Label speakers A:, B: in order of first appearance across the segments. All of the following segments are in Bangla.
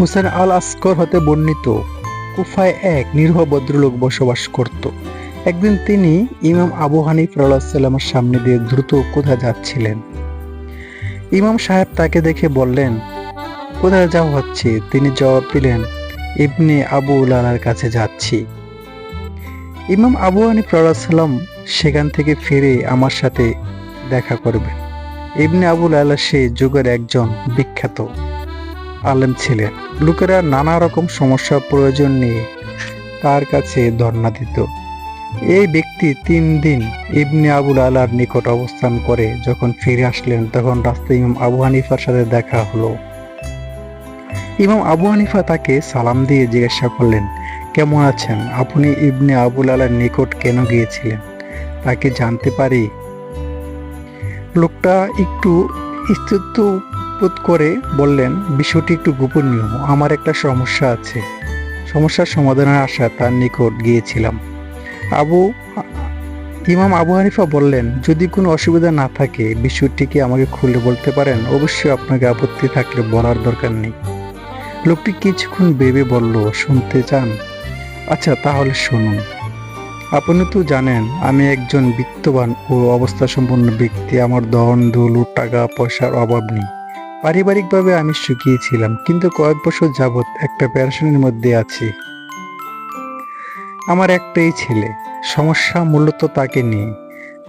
A: হুসেন আল আসকর হতে বর্ণিত কুফায় এক নিরীহ ভদ্রলোক বসবাস করত। একদিন তিনি ইমাম আবু হানিফ সাল্লামের সামনে দিয়ে দ্রুত কোথায় যাচ্ছিলেন? ইমাম সাহেব তাকে দেখে বললেন, কোথায় যাওয়া হচ্ছে? তিনি জবাব দিলেন, ইবনে আবু লালার কাছে যাচ্ছি। ইমাম আবু হানিফ সাল্লাম সেখান থেকে ফিরে আমার সাথে দেখা করবেন। ইবনে আবুল আলা সে যুগের একজন বিখ্যাত আলেম ছিলেন লোকেরা নানা রকম সমস্যা, প্রয়োজন নিয়ে তার কাছে ধর্ণা দিত। এই ব্যক্তি তিন দিন ইবনে আবুল আলার নিকট অবস্থান করে যখন ফিরে আসলেন, তখন রাস্তায় ইমাম আবু হানিফার সাথে দেখা হলো। ইমাম আবু হানিফা তাকে সালাম দিয়ে জিজ্ঞাসা করলেন, কেমন আছেন? আপনি ইবনে আবুল আলার নিকট কেন গিয়েছিলেন? তাকে জানতে পারি? লোকটা একটু স্তুত বোধ করে বললেন, বিষয়টি একটু গোপনীয়, আমার একটা সমস্যা আছে। সমস্যার সমাধানের আশা তার নিকট গিয়েছিলাম। আবু, ইমাম আবু হানিফা বললেন, যদি কোনো অসুবিধা না থাকে বিষয়টি কি আমাকে খুলে বলতে পারেন, অবশ্যই আপনাকে আপত্তি থাকলে বলার দরকার নেই। লোকটি কিছুক্ষণ ভেবে বলল, শুনতে চান? আচ্ছা তাহলে শুনুন। আপনি তো জানেন, আমি একজন বিত্তবান ও অবস্থা সম্পন্ন ব্যক্তি, আমার ধন, দৌলত, টাকা, পয়সার অভাব নেই। পারিবারিকভাবে আমি সুখী ছিলাম কিন্তু কয়েক বছর যাবৎ একটা প্যারেশনের মধ্যে আছি। আমার একটাই ছেলে, সমস্যা মূলত তাকে নিয়ে।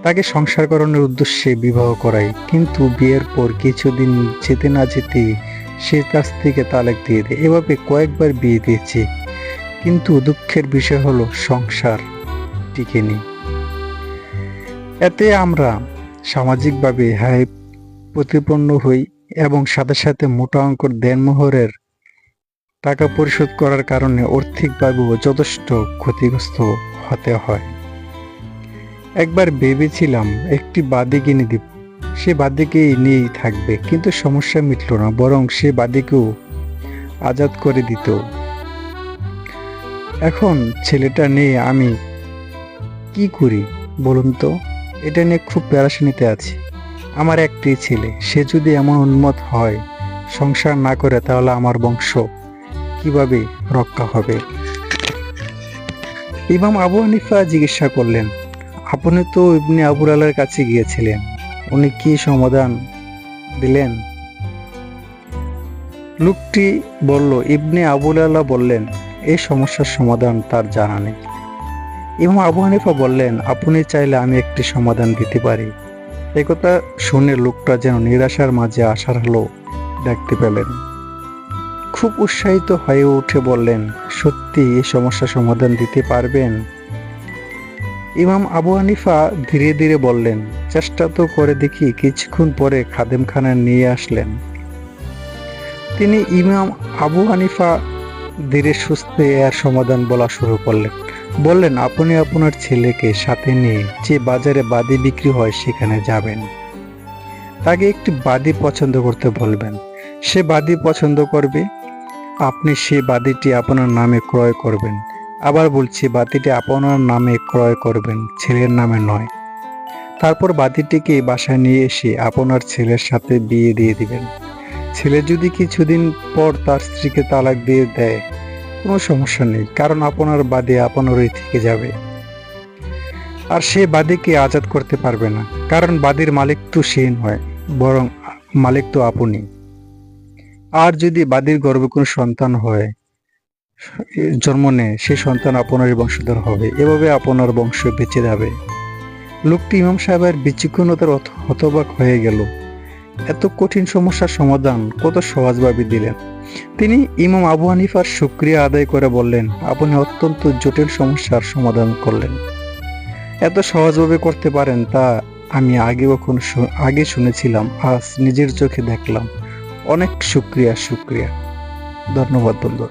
A: তাকে সংসার করানোর উদ্দেশ্যে বিবাহ করাই, কিন্তু বিয়ের পর কিছুদিন যেতে না যেতে সে কাছ থেকে তালাক দিয়ে দেয়। এভাবে কয়েকবার বিয়ে দিয়েছে, কিন্তু দুঃখের বিষয় হলো সংসার টিকে নেই। এতে আমরা সামাজিকভাবে হাই প্রতিপন্ন হই এবং সাথে সাথে মোটা অঙ্কর দেনমোহরের টাকা পরিশোধ করার কারণে আর্থিকভাবেও যথেষ্ট ক্ষতিগ্রস্ত হতে হয়। একবার ভেবেছিলাম একটি বাদি কিনে দিব সে বাদিকেই নিয়েই থাকবে, কিন্তু সমস্যা মিটল না, বরং সে বাদিকেও আজাদ করে দিত। এখন ছেলেটা নিয়ে আমি কি করি বলুন তো? এটা নিয়ে খুব প্যারাশানিতে আছি। আমার একটি ছেলে, সে যদি এমন উন্মত হয়, সংসার না করে তাহলে আমার বংশ কীভাবে রক্ষা হবে? ইমাম আবু হানিফা জিজ্ঞাসা করলেন, আপনি তো ইবনে আবুল আলার কাছে গিয়েছিলেন, উনি কি সমাধান দিলেন? লোকটি বলল, ইবনে আবুল আলা বললেন এই সমস্যার সমাধান তার জানা নেই। ইমাম আবু হানিফা বললেন, আপনি চাইলে আমি একটি সমাধান দিতে পারি। একথা শুনে লোকটা যেন নিরাশার মাঝে আসার হলো দেখতে পেলেন। খুব উৎসাহিত হয়ে উঠে বললেন, সত্যি এই সমস্যা সমাধান দিতে পারবেন? ইমাম আবু হানিফা ধীরে ধীরে বললেন, চেষ্টা তো করে দেখি, কিছুক্ষণ পরে খাদেমখানা নিয়ে আসলেন। তিনি ইমাম আবু হানিফা ধীরে সুস্থে এর সমাধান বলা শুরু করলেন। বললেন, আপনি আপনার ছেলেকে সাথে নিয়ে যে বাজারে বাদি বিক্রি হয় সেখানে যাবেন। তাকে একটি বাদি পছন্দ করতে বলবেন। সে বাদি পছন্দ করবে, আপনি সে বাদিটি আপনার নামে ক্রয় করবেন। আবার বলছি বাতিটি আপনার নামে ক্রয় করবেন, ছেলের নামে নয়। তারপর বাতিটিকে বাসায় নিয়ে এসে আপনার ছেলের সাথে বিয়ে দিয়ে দিবেন। ছেলে যদি কিছুদিন পর তার স্ত্রীকে তালাক দিয়ে দেয় কোনো সমস্যা নেই, কারণ আপনার বাদে আপনারই থেকে যাবে। আর সে বাদীকে আজাদ করতে পারবে না, কারণ বাদীর মালিক তো সে নয়, বরং মালিক তো আপনি। আর যদি বাদীর গর্ভে কোনো সন্তান হয়, জন্ম নেয়, সে সন্তান আপনারই বংশধর হবে, এভাবে আপনার বংশ বেঁচে যাবে। লোকটি ইমাম সাহেবের বিচক্ষণতার হতবাক হয়ে গেল। এত কঠিন সমস্যার সমাধান কত সহজভাবে দিলেন। তিনি ইমাম আবু হানিফার সুক্রিয়া আদায় করে বললেন, আপনি অত্যন্ত জটিল সমস্যার সমাধান করলেন। এত সহজভাবে করতে পারেন তা আমি আগে কখনো আগে শুনেছিলাম, আজ নিজের চোখে দেখলাম। অনেক শুক্রিয়া শুক্রিয়া ধন্যবাদ বন্ধু।